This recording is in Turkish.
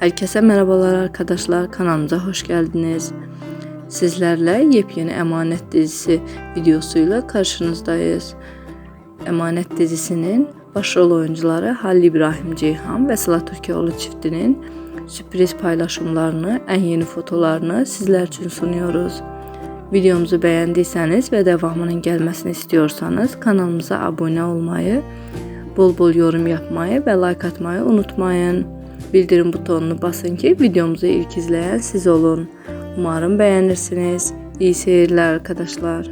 Herkese merhabalar arkadaşlar. Kanalımıza hoş geldiniz. Sizlerle yepyeni Emanet dizisi videosuyla karşınızdayız. Emanet dizisinin başrol oyuncuları Halil İbrahim Ceyhan ve Sıla Türkoğlu çiftinin sürpriz paylaşımlarını, en yeni fotolarını sizler için sunuyoruz. Videomuzu beğendiyseniz ve devamının gelmesini istiyorsanız kanalımıza abone olmayı, bol bol yorum yapmayı ve like atmayı unutmayın. Bildirim butonunu basın ki videomuzu ilk izleyen siz olun. Umarım beğenirsiniz. İyi seyirler arkadaşlar.